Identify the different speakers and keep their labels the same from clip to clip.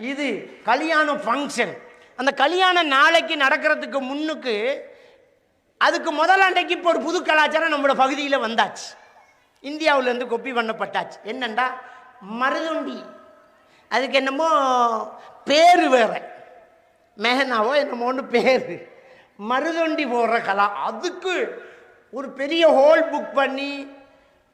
Speaker 1: இது கல்யாண ஃபங்க்ஷன் அந்த கல்யாண நாளைக்கு நடக்கிறதுக்கு முன்னுக்கு அதுக்கு முதலாண்டைக்கு இப்போ ஒரு புது கலாச்சாரம் நம்மளோட பகுதியில் வந்தாச்சு. இந்தியாவிலேருந்து கொப்பி பண்ணப்பட்டாச்சு. என்னண்டா? மருதுண்டி. அதுக்கு என்னமோ பேர் வேற. மேகனாவோ என்னமோன்னு பேர். மருதொண்டி போடுற கலா. அதுக்கு ஒரு பெரிய ஹோல் புக் பண்ணி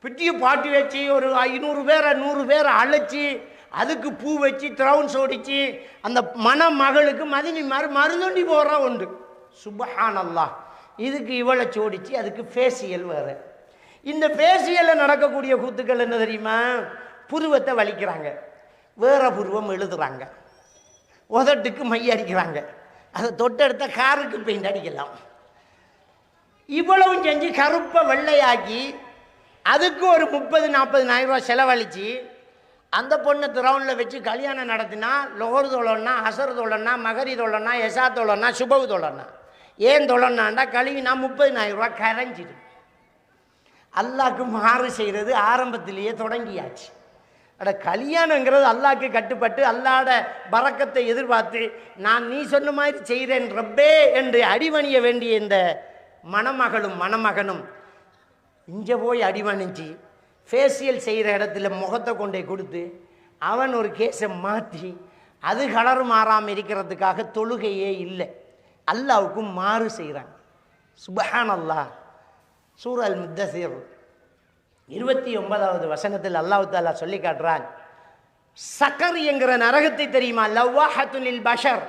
Speaker 1: பெரிய பாட்டி வச்சு ஒரு ஐநூறு பேரை நூறு பேரை அழைச்சி அதுக்கு பூ வச்சு த்ரௌன்ஸ் ஓடிச்சு அந்த மணமகளுக்கு மதினி மாதிரி மருதொண்டி போடுற உண்டு சுபஹானல்லா இதுக்கு இவளை சோடிச்சு அதுக்கு ஃபேஷியல் வேறு. இந்த ஃபேஷியலில் நடக்கக்கூடிய கூத்துக்கள் என்ன தெரியுமா? புருவத்தை வலிக்கிறாங்க. வேற புருவம் எழுதுறாங்க. உதட்டுக்கு மை அடிக்கிறாங்க. அதை தொட்டெடுத்த காருக்கு பெயிண்ட் அடிக்கலாம். இவ்வளவும் செஞ்சு கருப்பை வெள்ளையாக்கி அதுக்கு ஒரு முப்பது நாற்பதுனாயிரம் ரூபா செலவழித்து அந்த பொண்ணை திரௌனில் வச்சு கல்யாணம் நடத்தினா லோகர் தோழன்னா அசர் தோழன்னா மகரி தோழன்னா எசா தோழன்னா சுபவு தோழன்னா. ஏன் தோழன்னாண்டா கழுவினா முப்பதினாயிரம் ரூபா கரைஞ்சிடும் அல்லாக்கு மாறு செய்கிறது ஆரம்பத்திலேயே தொடங்கியாச்சு. அட கல்யாணங்கிறது அல்லாக்கு கட்டுப்பட்டு அல்லாட பறக்கத்தை எதிர்பார்த்து நான் நீ சொன்ன மாதிரி செய்கிறேன் ரப்பே என்று அடிவணிய வேண்டிய இந்த மணமகளும் மணமகனும் இங்கே போய் அடிவணிஞ்சு ஃபேஷியல் செய்கிற இடத்துல முகத்தை கொண்டே கொடுத்து அவன் ஒரு கேஸை மாற்றி அது கலர் மாறாமல் இருக்கிறதுக்காக தொழுகையே இல்லை. அல்லாவுக்கும் மாறு செய்கிறாங்க சுபஹான் அல்லாஹ் அல் முத்தசீர் இருபத்தி ஒன்பதாவது வசனத்தில் அல்லாஹ் தாலா சொல்லி காட்டுறான். சக்கர் என்கிற நரகத்தை தெரியுமா? லவ்வாஹத்துனில் பஷர்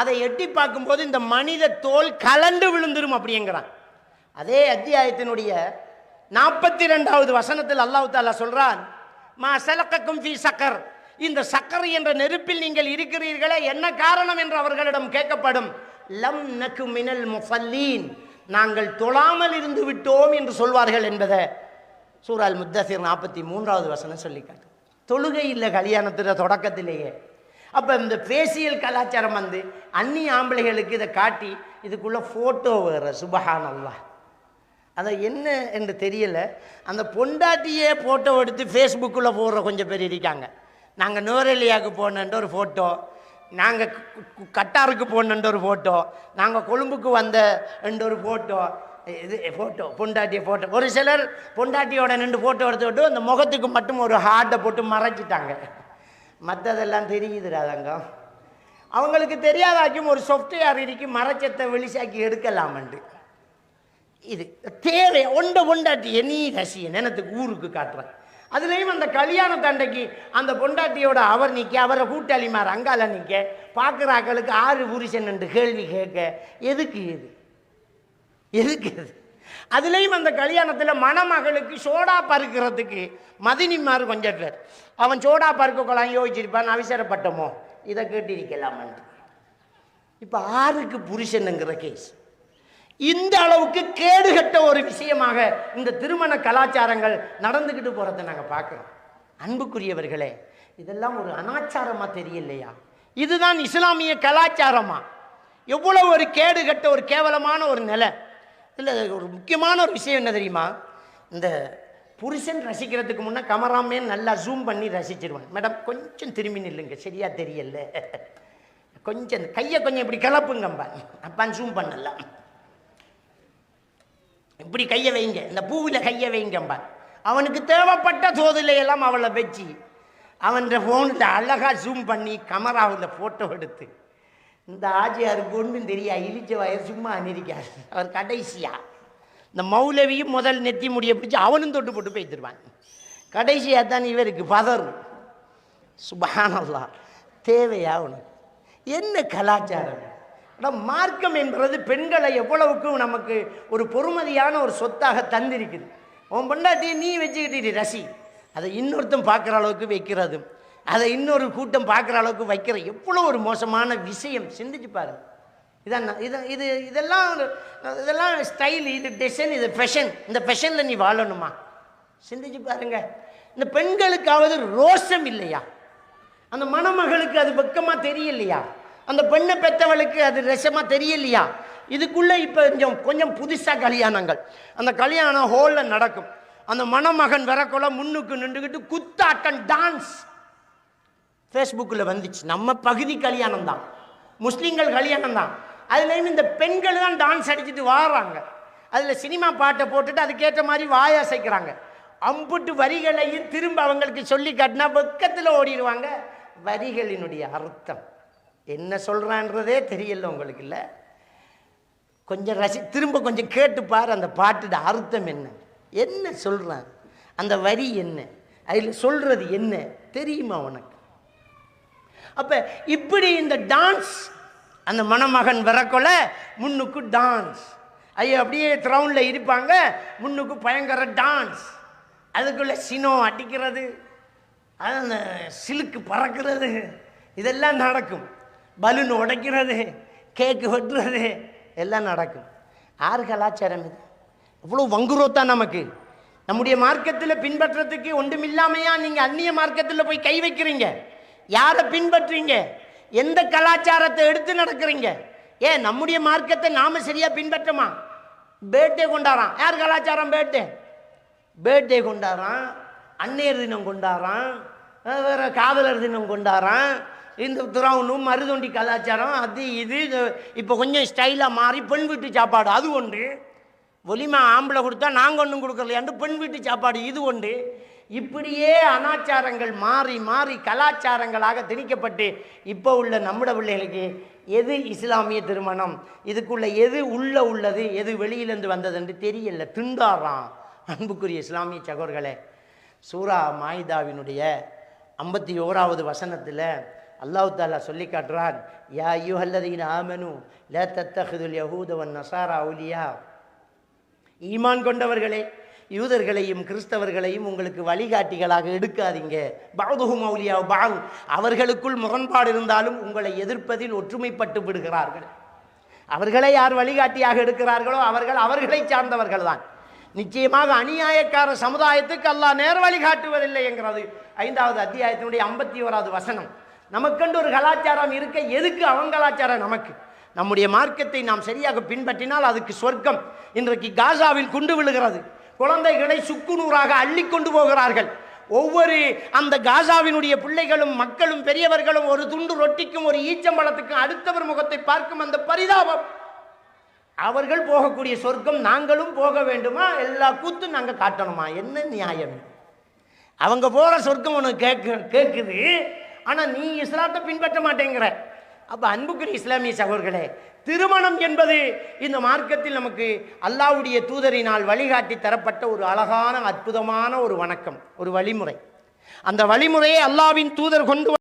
Speaker 1: அதை எட்டி பார்க்கும்போது இந்த மனித தோல் கலண்டு விழுந்துரும் அப்படிங்கிறான். அதே அத்தியாயத்தினுடைய நாற்பத்தி ரெண்டாவது வசனத்தில் அல்லாஹ் தாலா சொல்றான் மா சலக்கக்கும் ஃபி சக்கர். இந்த சக்கர் என்ற நெருப்பில் நீங்கள் இருக்கிறீர்களே என்ன காரணம் என்று அவர்களிடம் கேட்கப்படும். லம் நக்கு மினல் முஃபல்லீன் நாங்கள் தொழாமல் இருந்து விட்டோம் என்று சொல்வார்கள் என்பதை சூரால் முத்தசிர் நாற்பத்தி மூன்றாவது வசனம் சொல்லிக்காட்டு தொழுகை இல்லை கல்யாணத்தில் தொடக்கத்திலேயே. அப்போ இந்த பேசியல் கலாச்சாரம் வந்து அந்நிய ஆம்பளைகளுக்கு இதை காட்டி இதுக்குள்ள ஃபோட்டோ வேறு சுபஹான் அல்லாஹ் அதை என்ன என்று தெரியலை. அந்த பொண்டாட்டியே ஃபோட்டோ எடுத்து ஃபேஸ்புக்கில் போடுற கொஞ்சம் பேர் இருக்காங்க. நாங்கள் நோரேலியாவுக்கு போனன்ற ஒரு ஃபோட்டோ நாங்கள் கட்டாருக்கு போனன்ற ஒரு ஃபோட்டோ நாங்கள் கொழும்புக்கு வந்த என்ற ஒரு ஃபோட்டோ இது ஃபோட்டோ பொண்டாட்டிய ஃபோட்டோ ஒரு சிலர் பொண்டாட்டியோட நின்று ஃபோட்டோ எடுத்து அந்த முகத்துக்கு மட்டும் ஒரு ஹார்ட்டை போட்டு மறைச்சிட்டாங்க. மற்றதெல்லாம் தெரியுதுடா தங்கம். அவங்களுக்கு தெரியாதாக்கும் ஒரு சாஃப்ட்வேர் இருக்கு மறைச்சத்தை வெளிசாக்கி எடுக்கலாமண்டு. இது தேவை ஒண்ட பொண்டாட்டி நீ ரசிகன் எனத்துக்கு ஊருக்கு காட்டுறேன். அதுலேயும் அந்த கல்யாண தண்டைக்கு அந்த பொண்டாட்டியோட அவர் நிற்க அவரை கூட்டாளிமார் அங்கால நிற்க பார்க்குற ஆக்களுக்கு ஆறு புருஷன் என்று கேள்வி கேட்க எதுக்கு இது? எதுக்கு இது? அதுலேயும் அந்த கல்யாணத்தில் மணமகளுக்கு சோடா பருக்கிறதுக்கு மதினிமார் கொஞ்சம் பேர். அவன் சோடா பருக்க கொலாம் யோசிச்சிருப்பான் அவசரப்பட்டமோ? இதை கேட்டிருக்கலாமன்ட்டு. இப்போ ஆறுக்கு புருஷனுங்கிற கேஸ் இந்த அளவுக்கு கேடுகட்ட ஒரு விஷயமாக இந்த திருமண கலாச்சாரங்கள் நடந்துக்கிட்டு போகிறத நாங்கள் பார்க்குறோம். அன்புக்குரியவர்களே இதெல்லாம் ஒரு அனாச்சாரமாக தெரியலையா? இதுதான் இஸ்லாமிய கலாச்சாரமா? எவ்வளோ ஒரு கேடுகட்ட ஒரு கேவலமான ஒரு நிலை? இல்லை ஒரு முக்கியமான ஒரு விஷயம் என்ன தெரியுமா? இந்த புருஷன் ரசிக்கிறதுக்கு முன்னே கமராமே நல்லா ஜூம் பண்ணி ரசிச்சிருவான். மேடம் கொஞ்சம் திரும்பி நில்லுங்க. சரியாக தெரியல. கொஞ்சம் கையை கொஞ்சம் இப்படி கிளப்புங்கம்பா அப்பான் ஜூம் பண்ணலாம். இப்படி கையை வைங்க. இந்த பூவில் கையை வைங்கம்பா அவனுக்கு தேவைப்பட்ட தோதில அவளை வச்சு அவன் ஃபோனில் அழகா ஜூம் பண்ணி கமராவில் ஃபோட்டோ எடுத்து இந்த ஆஜியார் ஒன்றும் தெரியா இழிச்ச வயர் சும்மா அனிருக்கார் அவர் கடைசியா. இந்த மௌலவியும் முதல் நெத்தி முடிய பிடிச்சி அவனும் தொட்டு போட்டு போய்த்துருவான் கடைசியாக தான் இவருக்கு பதர். சுபஹானல்லா தேவையா உனக்கு என்ன கலாச்சாரம்? ஆனால் மார்க்கம் என்பது பெண்களை எவ்வளவுக்கு நமக்கு ஒரு பொறுமதியான ஒரு சொத்தாக தந்திருக்குது. உன் பொண்டாட்டி நீ வச்சுக்கிட்டு ரசி. அதை இன்னொருத்தன் பார்க்குற அளவுக்கு வைக்கிறதும் அதை இன்னொரு கூட்டம் பார்க்குற அளவுக்கு வைக்கிற எவ்வளோ ஒரு மோசமான விஷயம். சிந்திச்சு பாருங்க. இதான் இது இது இதெல்லாம் இதெல்லாம் ஸ்டைல் இது டிசைன் இது ஃபெஷன் இந்த ஃபெஷனில் நீ வாழணுமா? சிந்திச்சு பாருங்க. இந்த பெண்களுக்காவது ரோஷம் இல்லையா? அந்த மணமகளுக்கு அது வெக்கமாக தெரியலையா? அந்த பெண்ணை பெற்றவளுக்கு அது ரசமாக தெரியலையா? இதுக்குள்ளே இப்போ கொஞ்சம் கொஞ்சம் புதுசாக கல்யாணங்கள். அந்த கல்யாணம் ஹோலில் நடக்கும். அந்த மணமகன் வரக்குள்ள முன்னுக்கு நின்றுக்கிட்டு குத்தாட்டம் டான்ஸ் ஃபேஸ்புக்கில் வந்துச்சு. நம்ம பகுதி கல்யாணம் தான் முஸ்லீம்கள் கல்யாணம் தான் அதுலேயும் இந்த பெண்கள் தான் டான்ஸ் அடிச்சுட்டு வாடுறாங்க அதில் சினிமா பாட்டை போட்டுட்டு அதுக்கேற்ற மாதிரி வாயசைக்கிறாங்க அம்புட்டு வரிகளையும் திரும்ப அவங்களுக்கு சொல்லி காட்டினா வெக்கத்தில் ஓடிடுவாங்க. வரிகளினுடைய அர்த்தம். என்ன சொல்கிறான்றதே தெரியல உங்களுக்கு இல்லை. கொஞ்சம் ரசி திரும்ப கொஞ்சம் கேட்டு பாரு அந்த பாட்டோட அர்த்தம் என்ன. என்ன சொல்கிறான் அந்த வரி என்ன? அதில் சொல்கிறது என்ன? தெரியுமா உனக்கு? அப்போ இப்படி இந்த டான்ஸ் அந்த மணமகன் வரக்கொள்ள முன்னுக்கு டான்ஸ் ஐயோ அப்படியே த்ரௌண்டில் இருப்பாங்க முன்னுக்கு பயங்கர டான்ஸ் அதுக்குள்ளே சினோ அடிக்கிறது அது அந்த சிலுக்கு பறக்கிறது இதெல்லாம் நடக்கும். பலூன் உடைக்கிறது கேக்கு வெட்டுறது எல்லாம் நடக்கும். யார் கலாச்சாரம் இது. அவ்வளோ வங்குரோத்தான் நமக்கு. நம்முடைய மார்க்கத்தில் பின்பற்றத்துக்கு ஒன்றுமில்லாமையா நீங்கள் அந்நிய மார்க்கத்தில் போய் கை வைக்கிறீங்க? யாரை பின்பற்றுறீங்க எந்த கலாச்சாரத்தை எடுத்து நடக்கிறீங்க? ஏன் நம்முடைய மார்க்கத்தை நாம சரியாக பின்பற்றமா? பேர்தே கொண்டாடுறான். யார் கலாச்சாரம் பேர்தே பேர்தே கொண்டாடுறான். அன்னையர் தினம் கொண்டாடுறான். வேறு காதலர் தினம் கொண்டாடுறான். இந்த துறவுனும் மருதொண்டி கலாச்சாரம் அது இது இது- இப்போ கொஞ்சம் ஸ்டைலாக மாறி பெண் வீட்டு சாப்பாடு அது ஒன்று. ஒலிமா ஆம்பளை கொடுத்தா நாங்கள் ஒன்றும் கொடுக்கலையாண்டு பெண் வீட்டு சாப்பாடு இது ஒன்று. இப்படியே அனாச்சாரங்கள் மாறி மாறி கலாச்சாரங்களாக திணிக்கப்பட்டு இப்போ உள்ள நம்முடைய பிள்ளைகளுக்கு எது இஸ்லாமிய திருமணம்? இதுக்குள்ள எது உள்ள உள்ளது? எது வெளியிலேருந்து வந்ததுன்னு தெரியல. திண்டாடுறான் அன்புக்குரிய இஸ்லாமிய சகோர்களே சூரா மாயிதாவினுடைய ஐம்பத்தி ஓராவது வசனத்தில் அல்லாஹ் தாலா சொல்லி காட்டுறான் யா யுஹல்லதீன ஆமனு ல தத்தஹுதுல் யஹூதவன் நசாரா அவுலியா. ஈமான் கொண்டவர்களே யூதர்களையும் கிறிஸ்தவர்களையும் உங்களுக்கு வழிகாட்டிகளாக எடுக்காதீங்க. பாதுகும் மௌலியா பாங் அவர்களுக்குள் முரண்பாடு இருந்தாலும் உங்களை எதிர்ப்பதில் ஒற்றுமைப்பட்டு விடுகிறார்கள். அவர்களை யார் வழிகாட்டியாக எடுக்கிறார்களோ அவர்கள் அவர்களை சார்ந்தவர்கள் தான். நிச்சயமாக அநியாயக்கார சமுதாயத்துக்கு அல்லாஹ் நேர் வழிகாட்டுவதில்லை என்கிறது. ஐந்தாவது அத்தியாயத்தினுடைய ஐம்பத்தி ஓராவது வசனம். நமக்கென்று ஒரு கலாச்சாரம் இருக்க எதுக்கு அவன் கலாச்சாரம் நமக்கு? நம்முடைய மார்க்கத்தை நாம் சரியாக பின்பற்றினால் அதுக்கு சொர்க்கம். இன்றைக்கு காசாவில் குண்டு விழுகிறது. குழந்தைகளை சுக்குநூறாக அள்ளி கொண்டு போகிறார்கள். ஒவ்வொரு அந்த காசாவினுடைய பிள்ளைகளும் மக்களும் பெரியவர்களும் ஒரு துண்டு ரொட்டிக்கும் ஒரு ஈச்சம்பழத்துக்கும் அடுத்தவர் முகத்தை பார்க்கும் அந்த பரிதாபம். அவர்கள் போகக்கூடிய சொர்க்கம் நாங்களும் போக வேண்டுமா? எல்லா கூத்தும் நாங்கள் காட்டணுமா? என்ன நியாயம்? அவங்க போகிற சொர்க்கம் ஒன்று கேட்கு கேட்குது ஆனால் நீ இஸ்லாத்தை பின்பற்ற மாட்டேங்கிற. அப்போ அன்புக்குரிய இஸ்லாமிய சகோர்களே திருமணம் என்பது இந்த மார்க்கத்தில் நமக்கு அல்லாவுடைய தூதரினால் வழிகாட்டி தரப்பட்ட ஒரு அழகான அற்புதமான ஒரு வணக்கம் ஒரு வழிமுறை. அந்த வழிமுறையை அல்லாவின் தூதர் கொண்டு